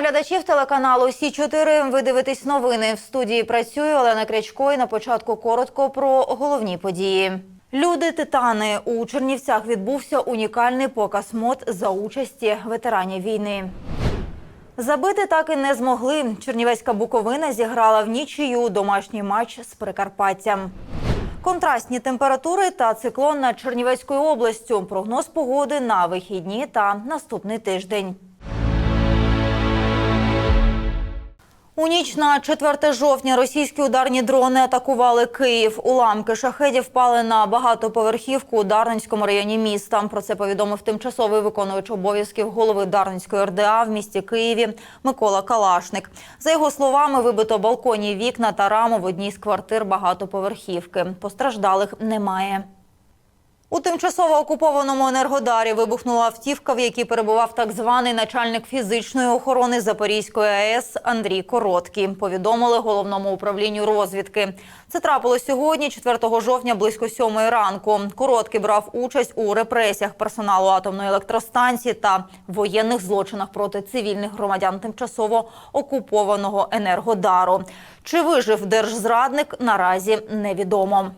Глядачів телеканалу Сі 4 Ви дивитесь новини. В студії працює Олена Крячко. І на початку коротко про головні події. Люди Титани у Чернівцях відбувся унікальний показ мод за участі ветеранів війни. Забити так і не змогли. Чернівецька Буковина зіграла в нічию домашній матч з Прикарпаттям. Контрастні температури та циклон над Чернівецькою областю. Прогноз погоди на вихідні та наступний тиждень. У ніч на 4 жовтня російські ударні дрони атакували Київ. Уламки шахедів впали на багатоповерхівку у Дарницькому районі міста. Про це повідомив тимчасовий виконувач обов'язків голови Дарницької РДА в місті Києві Микола Калашник. За його словами, вибито балконні вікна та раму в одній з квартир багатоповерхівки. Постраждалих немає. У тимчасово окупованому Енергодарі вибухнула автівка, в якій перебував так званий начальник фізичної охорони Запорізької АЕС Андрій Короткий. Повідомили головному управлінню розвідки. Це трапилось сьогодні, 4 жовтня, близько 7 ранку. Короткий брав участь у репресіях персоналу атомної електростанції та воєнних злочинах проти цивільних громадян тимчасово окупованого Енергодару. Чи вижив держзрадник наразі невідомо.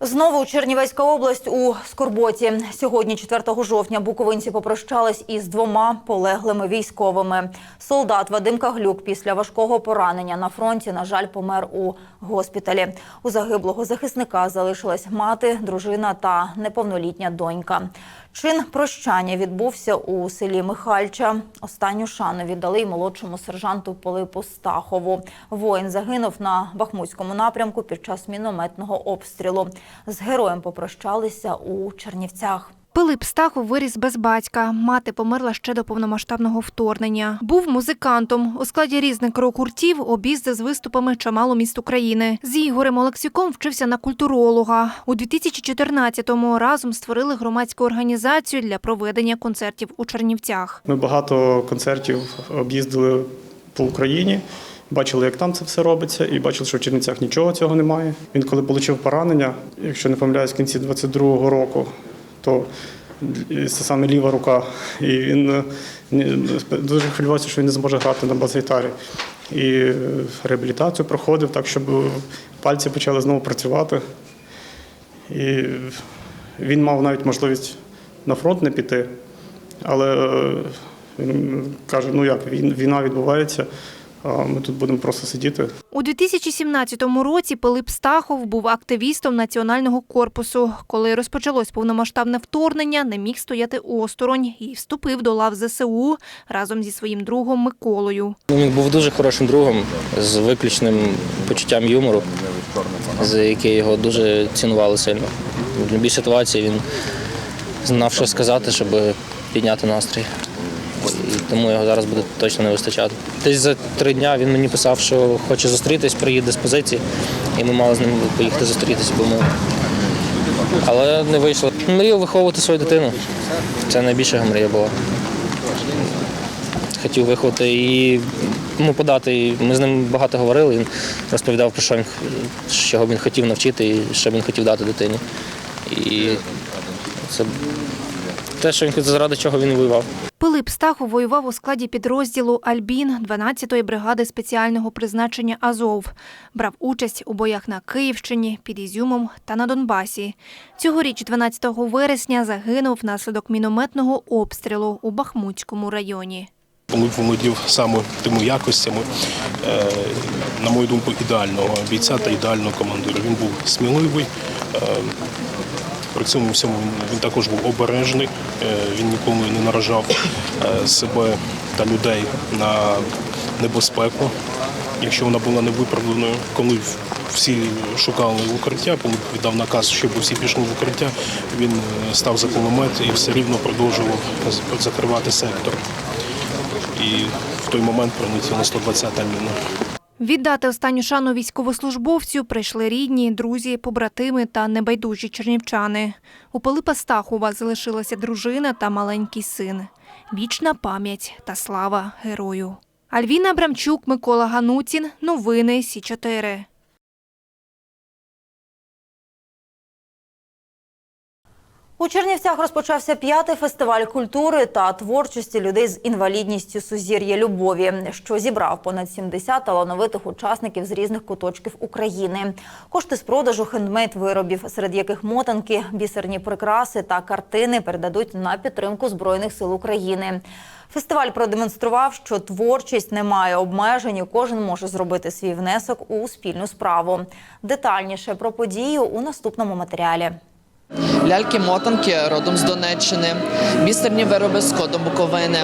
Знову Чернівецька область у Скорботі. Сьогодні, 4 жовтня, буковинці попрощались із двома полеглими військовими. Солдат Вадим Каглюк після важкого поранення на фронті, на жаль, помер у госпіталі. У загиблого захисника залишилась мати, дружина та неповнолітня донька. Чин прощання відбувся у селі Михальча. Останню шану віддали й молодшому сержанту Пилипу Стахову. Воїн загинув на Бахмутському напрямку під час мінометного обстрілу. З героєм попрощалися у Чернівцях. Пилип Стахов виріс без батька. Мати померла ще до повномасштабного вторгнення. Був музикантом. У складі різних крокуртів об'їздив з виступами чимало міст України. З Ігорем Олексюком вчився на культуролога. У 2014-му разом створили громадську організацію для проведення концертів у Чернівцях. Ми багато концертів об'їздили по Україні, бачили, як там це все робиться, і бачили, що в Чернівцях нічого цього немає. Він коли отримав поранення, якщо не помиляюсь, в кінці 22-го року, то це саме ліва рука. І він е, дуже хвилювався, що він не зможе грати на бас-гітарі. І е, реабілітацію проходив так, щоб пальці почали знову працювати. І він мав навіть можливість на фронт не піти, але е, він каже: ну як, війна відбувається, ми тут будемо просто сидіти. У 2017 році Пилип Стахов був активістом національного корпусу. Коли розпочалось повномасштабне вторгнення, не міг стояти осторонь і вступив до лав ЗСУ разом зі своїм другом Миколою. Він був дуже хорошим другом з виключним почуттям юмору, за яке його дуже цінували сильно. В будь-якій ситуації він знав, що сказати, щоб підняти настрій. Тому його зараз буде точно не вистачати. Десь за три дні він мені писав, що хоче зустрітись, приїде з позиції, і ми мали з ним поїхати зустрітися, бо ми. Але не вийшло. Мріяв виховувати свою дитину. Це найбільша мрія була хотів виховати і ну, подати. Ми з ним багато говорили. Він розповідав про що він чого він хотів навчити і що він хотів дати дитині. І це те, що він заради чого він воював. Пилип Стахов воював у складі підрозділу Альбін 12-ї бригади спеціального призначення Азов. Брав участь у боях на Київщині, під Ізюмом та на Донбасі. Цьогоріч, 12 вересня, загинув внаслідок мінометного обстрілу у Бахмутському районі. Коли володів саме тими якостями, е, на мою думку, ідеального бійця та ідеального командира. Він був сміливий. При цьому всьому він, він також був обережний, е, він ніколи не наражав е, себе та людей на небезпеку, якщо вона була невиправданою. Коли всі шукали укриття, коли віддав наказ, щоб всі пішли в укриття, він е, став за кулемет і все рівно продовжував закривати сектор і в той момент прилетіла 120-та міна. Віддати останню шану військовослужбовцю прийшли рідні, друзі, побратими та небайдужі чернівчани. У Пилипа Стахова залишилася дружина та маленький син. Вічна пам'ять та слава герою. Альвіна Абрамчук, Микола Ганутін. Новини Сі 4 У Чернівцях розпочався п'ятий фестиваль культури та творчості людей з інвалідністю Сузір'я любові, що зібрав понад 70 талановитих учасників з різних куточків України. Кошти з продажу хендмейд виробів, серед яких мотанки, бісерні прикраси та картини передадуть на підтримку збройних сил України. Фестиваль продемонстрував, що творчість не має обмежень, і кожен може зробити свій внесок у спільну справу. Детальніше про подію у наступному матеріалі. Ляльки-мотанки родом з Донеччини, бісерні вироби з кодом Буковини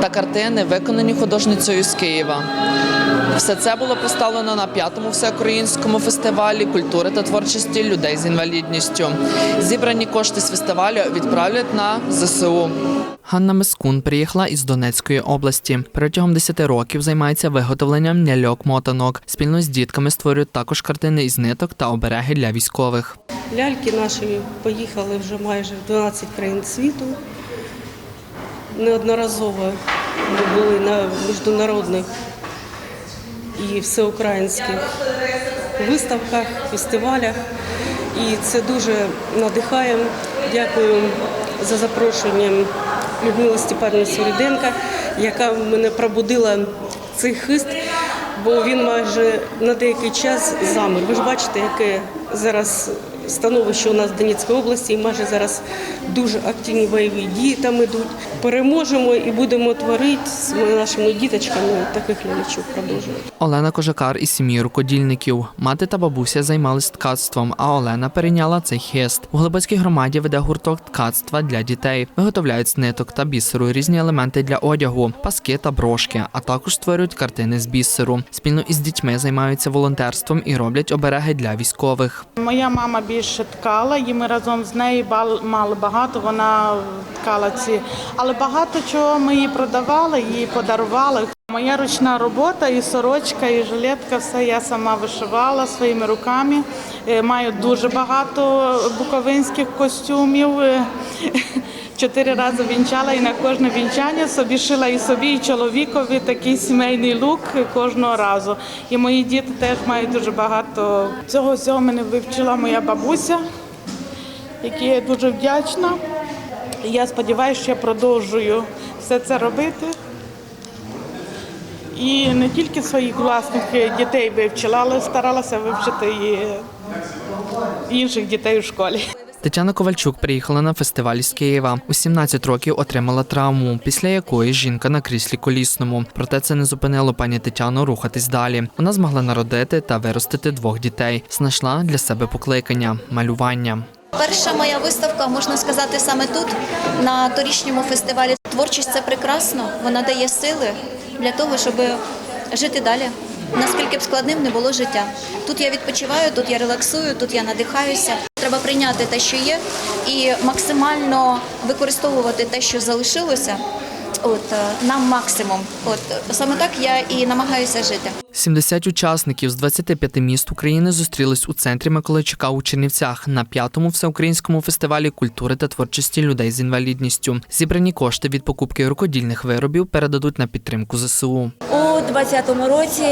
та картини, виконані художницею з Києва. Все це було представлено на п'ятому всеукраїнському фестивалі культури та творчості людей з інвалідністю. Зібрані кошти з фестивалю відправлять на ЗСУ. Ганна Мискун приїхала із Донецької області. Протягом 10 років займається виготовленням ляльок-мотанок. Спільно з дітками створюють також картини із ниток та обереги для військових. Ляльки наші поїхали вже майже в 12 країн світу. Неодноразово ми були на міжнародних і всеукраїнських виставках, фестивалях. І це дуже надихає. Дякую за запрошення Людмили Степанівни Суріденка, яка мене пробудила цей хист, бо він майже на деякий час замер. Ви ж бачите, яке зараз становище у нас в Донецькій області, і майже зараз дуже активні бойові дії там ідуть. Переможемо і будемо творити з нашими діточками таких лялечок продовжувати. Олена Кожакар із сім'ї рукодільників. Мати та бабуся займались ткацтвом, а Олена перейняла цей хист. У Глибоцькій громаді веде гурток ткацтва для дітей. Виготовляють з ниток та бісеру різні елементи для одягу, паски та брошки, а також створюють картини з бісеру. Спільно із дітьми займаються волонтерством і роблять обереги для військових. Моя мама більше ткала, і ми разом з нею мали багато. Вона ткала ці, але багато чого ми їй продавали, їй подарували. Моя ручна робота, і сорочка, і жилетка, все я сама вишивала своїми руками. Е, Маю дуже багато буковинських костюмів. Чотири рази вінчала і на кожне вінчання собі шила і собі, і чоловікові такий сімейний лук кожного разу. І мої діти теж мають дуже багато цього всього мене вивчила моя бабуся, якій я дуже вдячна. І я сподіваюся, що я продовжую все це робити. І не тільки своїх власних дітей вивчила, але старалася вивчити і інших дітей у школі. Тетяна Ковальчук приїхала на фестиваль з Києва. У 17 років отримала травму, після якої жінка на кріслі колісному. Проте це не зупинило пані Тетяну рухатись далі. Вона змогла народити та виростити двох дітей. Знайшла для себе покликання малювання. Перша моя виставка, можна сказати, саме тут, на торічньому фестивалі. Творчість це прекрасно, вона дає сили для того, щоб жити далі. Наскільки б складним не було життя. Тут я відпочиваю, тут я релаксую, тут я надихаюся. Треба прийняти те, що є, і максимально використовувати те, що залишилося. От нам на максимум. От саме так я і намагаюся жити. 70 учасників з 25 міст України зустрілись у центрі Миколайчука у Чернівцях на п'ятому всеукраїнському фестивалі культури та творчості людей з інвалідністю. Зібрані кошти від покупки рукодільних виробів передадуть на підтримку ЗСУ. У 2020 році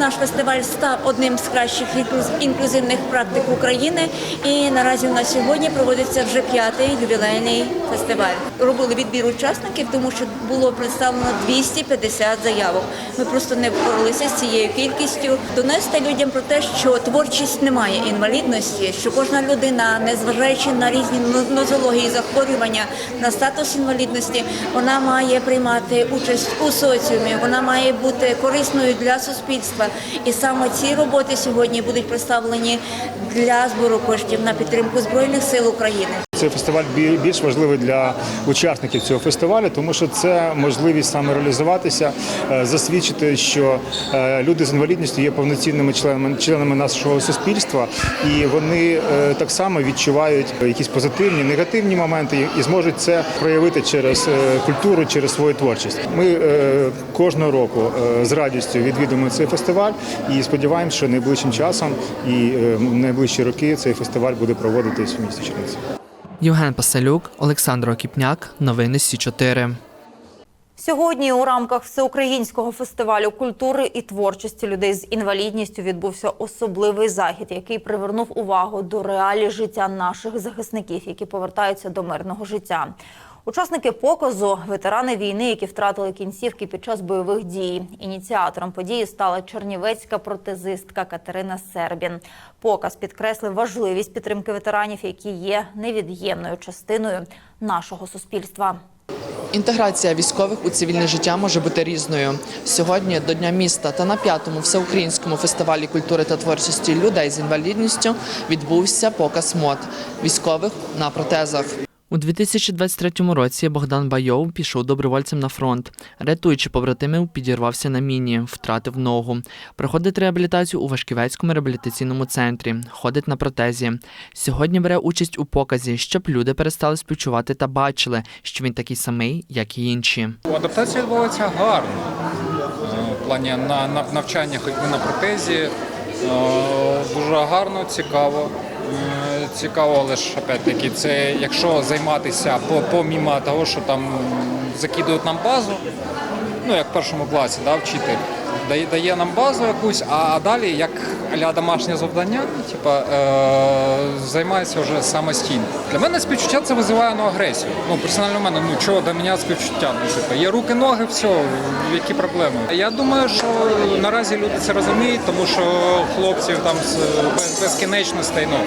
наш фестиваль став одним з кращих інклюз- інклюзивних практик України. І наразі у нас сьогодні проводиться вже п'ятий ювілейний фестиваль. Робили відбір учасників, тому що було представлено 250 заявок. Ми просто не впоралися з цією кількістю. Донести людям про те, що творчість не має інвалідності, що кожна людина, незважаючи на різні нозології, захворювання, на статус інвалідності, вона має приймати участь у соціумі, вона має бути корисною для суспільства. І саме ці роботи сьогодні будуть представлені для збору коштів на підтримку збройних сил України. Цей фестиваль більш важливий для учасників цього фестивалю, тому що це можливість самореалізуватися, е, засвідчити, що е, люди з інвалідністю є повноцінними членами членами нашого суспільства, і вони е, так само відчувають якісь позитивні, негативні моменти і зможуть це проявити через культуру, через свою творчість. Ми кожного року з радістю відвідуємо цей фестиваль і сподіваємося, що найближчим часом і в найближчі роки цей фестиваль буде проводитись в місті Чернівці. Євген Пасалюк, Олександр Окіпняк. Новини Сі 4 Сьогодні у рамках всеукраїнського фестивалю культури і творчості людей з інвалідністю відбувся особливий захід, який привернув увагу до реалій життя наших захисників, які повертаються до мирного життя. Учасники показу ветерани війни, які втратили кінцівки під час бойових дій. Ініціатором події стала чернівецька протезистка Катерина Сербін. Показ підкреслив важливість підтримки ветеранів, які є невід'ємною частиною нашого суспільства. Інтеграція військових у цивільне життя може бути різною. Сьогодні до Дня міста та на п'ятому всеукраїнському фестивалі культури та творчості людей з інвалідністю відбувся показ мод військових на протезах. У 2023 році Богдан Байов пішов добровольцем на фронт. Рятуючи побратимів, підірвався на міні, втратив ногу. Проходить реабілітацію у Вашківецькому реабілітаційному центрі, ходить на протезі. Сьогодні бере участь у показі, щоб люди перестали співчувати та бачили, що він такий самий, як і інші. Адаптація відбувається гарно. Е, плані на, на навчання ходьби на протезі е, дуже гарно, цікаво. Цікаво, але ж опять-таки, це якщо займатися по- помімо того, що там закидують нам базу, ну як в першому класі, да, вчитель дає, дає нам базу якусь, а далі як аля домашнє завдання, типа, е, займається вже самостійно. Для мене співчуття це визиває ну, агресію. Ну, персонально в мене, ну чого до мене співчуття? Ну, типа, є руки, ноги, все, які проблеми. Я думаю, що наразі люди це розуміють, тому що хлопців там з без, безкінечностей, ну,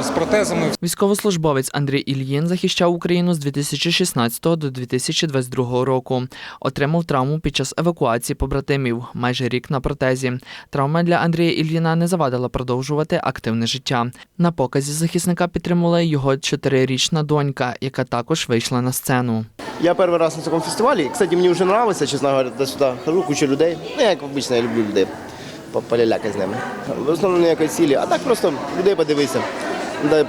з протезами Військовослужбовець Андрій Ільїн захищав Україну з 2016 до 2022 року. Отримав травму під час евакуації побратимів, майже рік на протезі. Травма для Андрія Ільїна не завадила продовжувати активне життя. На показі захисника підтримувала його чотирирічна донька, яка також вийшла на сцену. Я перший раз на цьому фестивалі. Кстати, мені вже подобається, чесно говоря, туди-сюди хожу, куча людей. Ну, як обично, я люблю людей. По- Полялякати з ними. В основному ніякої цілі, а так просто людей подивитися. Да,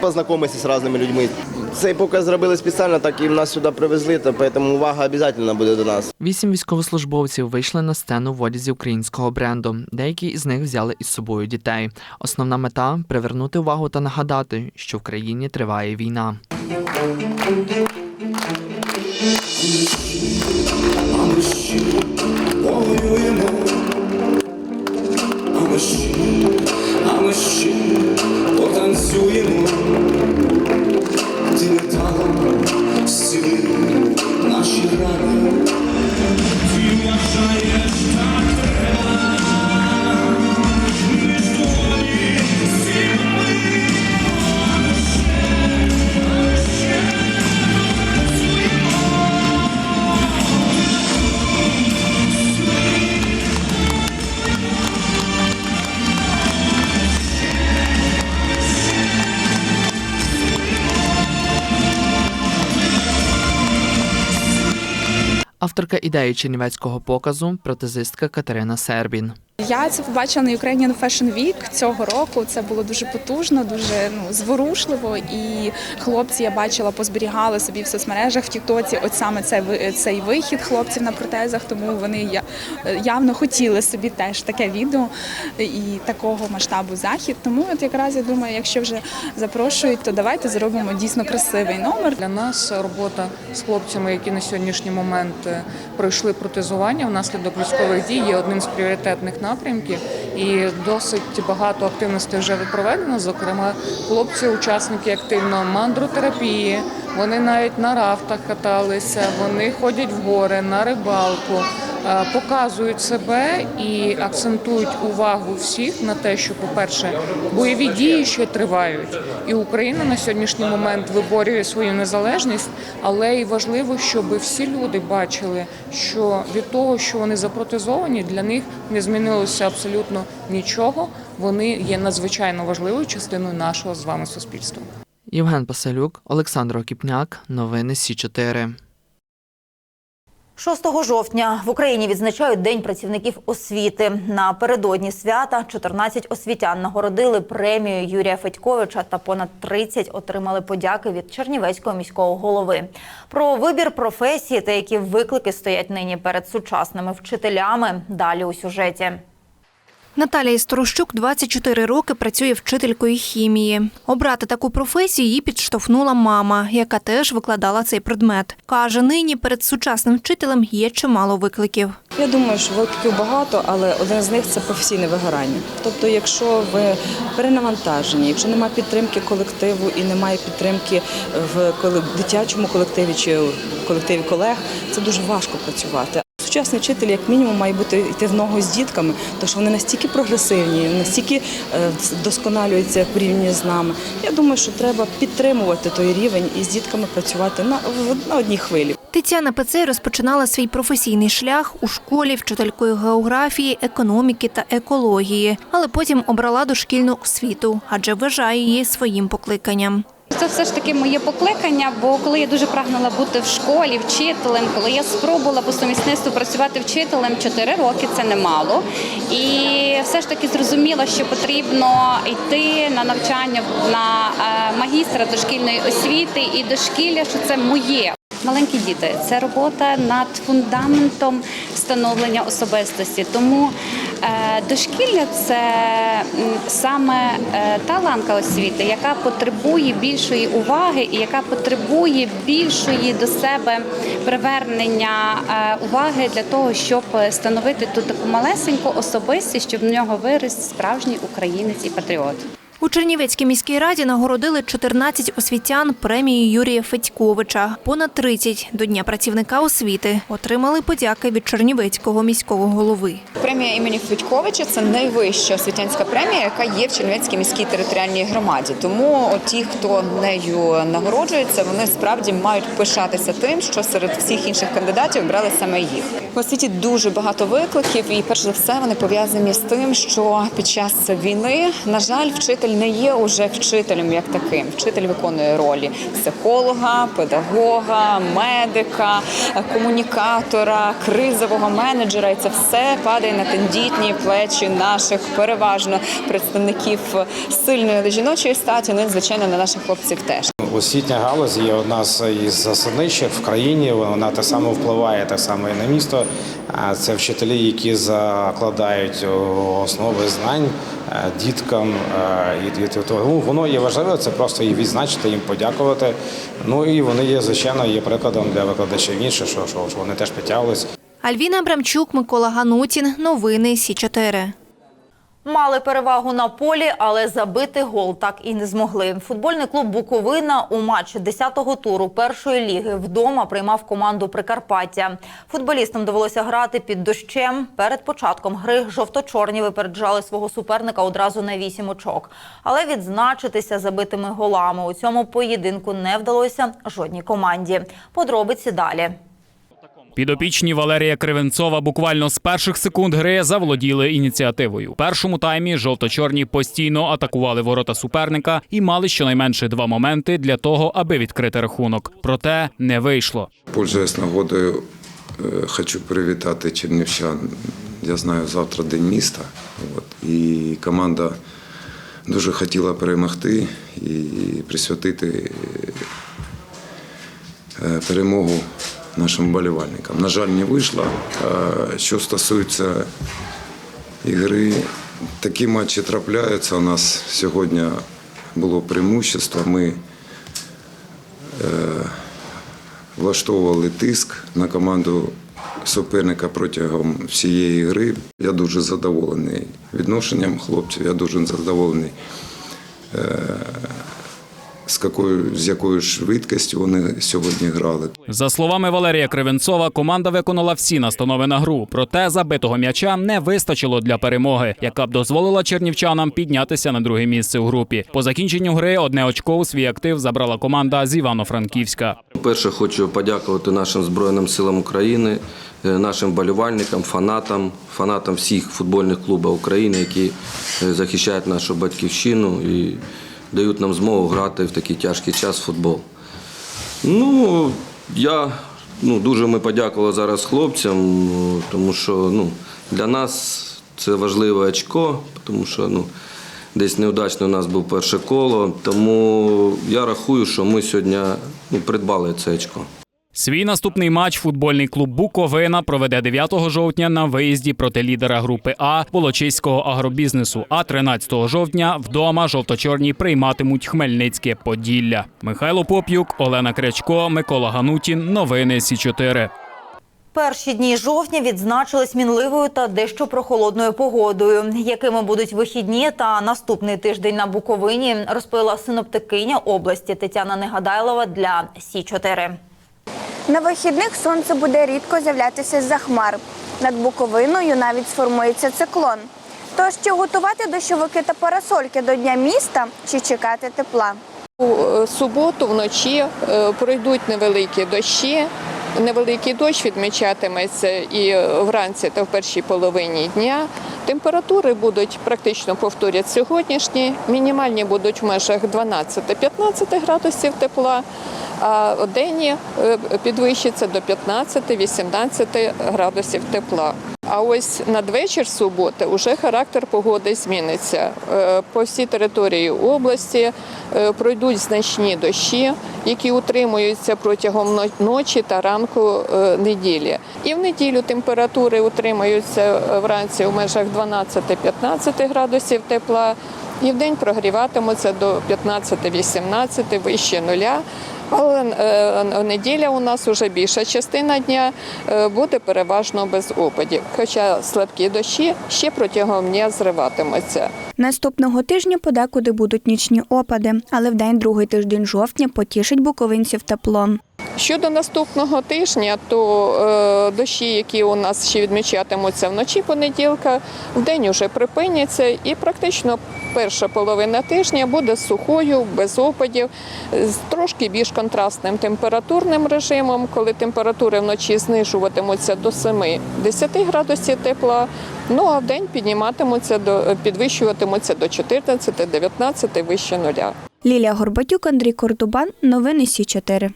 познайомитися з різними людьми. Цей показ зробили спеціально, так і нас сюди привезли, то тому увага обов'язково буде до нас. Вісім військовослужбовців вийшли на сцену в одязі українського бренду. Деякі із них взяли із собою дітей. Основна мета привернути увагу та нагадати, що в країні триває війна. А ми ще потанцюємо, ти металом зціли наші рани. Ти вважаєш так треба, Авторка ідеї чернівецького показу протезистка Катерина Сербін. Я це побачила на Ukrainian Fashion Week цього року. Це було дуже потужно, дуже ну зворушливо. І хлопці я бачила, позберігали собі в соцмережах в Тіктоці. От саме цей цей вихід хлопців на протезах. Тому вони явно хотіли собі теж таке відео і такого масштабу захід. Тому от якраз я думаю, якщо вже запрошують, то давайте зробимо дійсно красивий номер. Для нас робота з хлопцями, які на сьогоднішній момент е, пройшли протезування внаслідок військових дій, є одним з пріоритетних напрямків. І досить багато активностей вже проведено. Зокрема, хлопці, учасники активно мандротерапії. Вони навіть на рафтах каталися, вони ходять в гори на рибалку. е, Показують себе і акцентують увагу всіх на те, що, по-перше, бойові дії ще тривають, і Україна на сьогоднішній момент виборює свою незалежність, але і важливо, щоб всі люди бачили, що від того, що вони запротезовані, для них не змінилося абсолютно нічого. Вони є надзвичайно важливою частиною нашого з вами суспільства. Євген Паселюк, Олександр Окіпняк. Новини Сі 4 6 жовтня в Україні відзначають День працівників освіти. Напередодні свята 14 освітян нагородили премію Юрія Федьковича та понад 30 отримали подяки від Чернівецького міського голови. Про вибір професії та які виклики стоять нині перед сучасними вчителями. Далі у сюжеті. Наталія Сторощук 24 роки працює вчителькою хімії. Обрати таку професію її підштовхнула мама, яка теж викладала цей предмет. Каже, нині перед сучасним вчителем є чимало викликів. Я думаю, що викликів багато, але один з них це професійне вигорання. Тобто, якщо ви перенавантажені, якщо немає підтримки колективу і немає підтримки в дитячому колективі чи в колективі колег, це дуже важко працювати. Сучасний вчитель, як мінімум, має бути йти в ногу з дітками, тому що вони настільки прогресивні, настільки е, досконалюються порівняно з нами. Я думаю, що треба підтримувати той рівень і з дітками працювати на, на одній хвилі. Тетяна Пецей розпочинала свій професійний шлях у школі вчителькою географії, економіки та екології, але потім обрала дошкільну освіту, адже вважає її своїм покликанням. Це все ж таки моє покликання, бо коли я дуже прагнула бути в школі вчителем, коли я спробувала по сумісництву працювати вчителем 4 роки, це немало. І все ж таки зрозуміла, що потрібно йти на навчання на е, магістра дошкільної освіти і дошкілля, що це моє. Маленькі діти це робота над фундаментом становлення особистості. Тому е, дошкілля це саме е, та ланка освіти, яка потребує більшої уваги і яка потребує більшої до себе привернення е, уваги для того, щоб становити ту таку малесеньку особистість, щоб в нього виріс справжній українець і патріот. У Чернівецькій міській раді нагородили 14 освітян премією Юрія Федьковича. Понад 30 до Дня працівника освіти отримали подяки від Чернівецького міського голови. Премія імені Федьковича це найвища освітянська премія, яка є в Чернівецькій міській територіальній громаді. Тому ті, хто нею нагороджується, вони справді мають пишатися тим, що серед всіх інших кандидатів брали саме їх. В освіті дуже багато викликів, і перш за все вони пов'язані з тим, що під час війни, на жаль, вчитель не є уже вчителем як таким. Вчитель виконує ролі психолога, педагога, медика, комунікатора, кризового менеджера, і це все падає на тендітні плечі наших переважно представників сильної жіночої статі. Ну і звичайно на наших хлопців теж. Освітня галузь є одна з із засадничих в країні. Вона так само впливає так само і на місто. Це вчителі, які закладають основи знань е, діткам. е, І і тому воно є важливо. Це просто їх відзначити, їм подякувати. Ну і вони є звичайно є прикладом для викладачів інших, що, що, вони теж підтягувалися. Альвіна Абрамчук, Микола Ганутін. Новини Сі 4 Мали перевагу на полі, але забити гол так і не змогли. Футбольний клуб Буковина у матчі 10-го туру першої ліги вдома приймав команду Прикарпаття. Футболістам довелося грати під дощем. Перед початком гри жовто-чорні випереджали свого суперника одразу на 8 очок. Але відзначитися забитими голами у цьому поєдинку не вдалося жодній команді. Подробиці далі. Підопічні Валерія Кривенцова буквально з перших секунд гри заволоділи ініціативою. У першому таймі жовто-чорні постійно атакували ворота суперника і мали щонайменше два моменти для того, аби відкрити рахунок. Проте не вийшло. Пользуясь нагодою, е, хочу привітати чернівчан. Я знаю, завтра день міста. От, і команда дуже хотіла перемогти і присвятити е, перемогу нашим болівальникам. На жаль, не вийшло. Що стосується ігри, такі матчі трапляються. У нас сьогодні було преимущество. Ми е, влаштовували тиск на команду суперника протягом всієї гри. Я дуже задоволений відношенням хлопців, я дуже задоволений. З якою, з якою швидкістю вони сьогодні грали. За словами Валерія Кривенцова, команда виконала всі настанови на гру. Проте забитого м'яча не вистачило для перемоги, яка б дозволила чернівчанам піднятися на друге місце у групі. По закінченню гри одне очко у свій актив забрала команда з Івано-Франківська. Перше хочу подякувати нашим Збройним силам України, е, нашим болівальникам, фанатам, фанатам всіх футбольних клубів України, які е, захищають нашу батьківщину і дають нам змогу грати в такий тяжкий час футбол. Ну, я ну, дуже ми подякували зараз хлопцям, тому що ну, для нас це важливе очко, тому що ну, десь неудачно у нас був перше коло. Тому я рахую, що ми сьогодні ну, придбали це очко. Свій наступний матч футбольний клуб Буковина проведе 9 жовтня на виїзді проти лідера групи А Волочиського агробізнесу. А 13 жовтня вдома жовто-чорні прийматимуть Хмельницьке Поділля. Михайло Поп'юк, Олена Крячко, Микола Ганутін. Новини Сі 4 Перші дні жовтня відзначились мінливою та дещо прохолодною погодою. Якими будуть вихідні та наступний тиждень на Буковині, розповіла синоптикиня області Тетяна Негадайлова для Сі 4 На вихідних сонце буде рідко з'являтися з-за хмар. Над Буковиною навіть сформується циклон. Тож чи готувати дощовики та парасольки до Дня міста, чи чекати тепла? У е, суботу вночі е, пройдуть невеликі дощі. Невеликий дощ відмічатиметься і вранці та в першій половині дня. Температури будуть практично повторять сьогоднішні. Мінімальні будуть в межах 12-15 градусів тепла, а денні е, підвищиться до 15-18 градусів тепла. А ось надвечір суботи вже характер погоди зміниться. Е, По всій території області е, пройдуть значні дощі, які утримуються протягом ночі та ранку неділі. І в неділю температури утримуються вранці у межах 12-15 градусів тепла. І в день прогріватимуться до 15-18 вище нуля. Але е, неділя у нас вже більша частина дня е, буде переважно без опадів. Хоча слабкі дощі ще протягом дня зриватимуться. Наступного тижня подекуди будуть нічні опади, але в день другий тиждень жовтня потішить буковинців теплом. Щодо наступного тижня, то е, дощі, які у нас ще відмічатимуться вночі понеділка, в день уже припиняться, і практично перша половина тижня буде сухою, без опадів, з трошки більш контрастним температурним режимом, коли температури вночі знижуватимуться до 7-10 градусів тепла. Ну а в день підніматимуться до підвищуватимуться до 14-19 вище нуля. Лілія Горбатюк, Андрій Кордубан. Новини Сі 4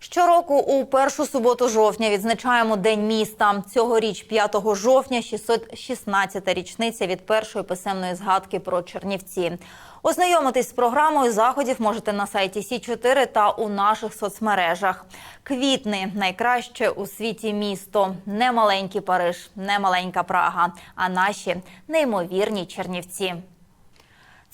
Щороку у першу суботу жовтня відзначаємо День міста. Цьогоріч, 5 жовтня, 616-та річниця від першої писемної згадки про Чернівці. Ознайомитись з програмою заходів можете на сайті Сі 4 та у наших соцмережах. Квітни найкраще у світі місто. Не маленький Париж, не маленька Прага, а наші неймовірні Чернівці.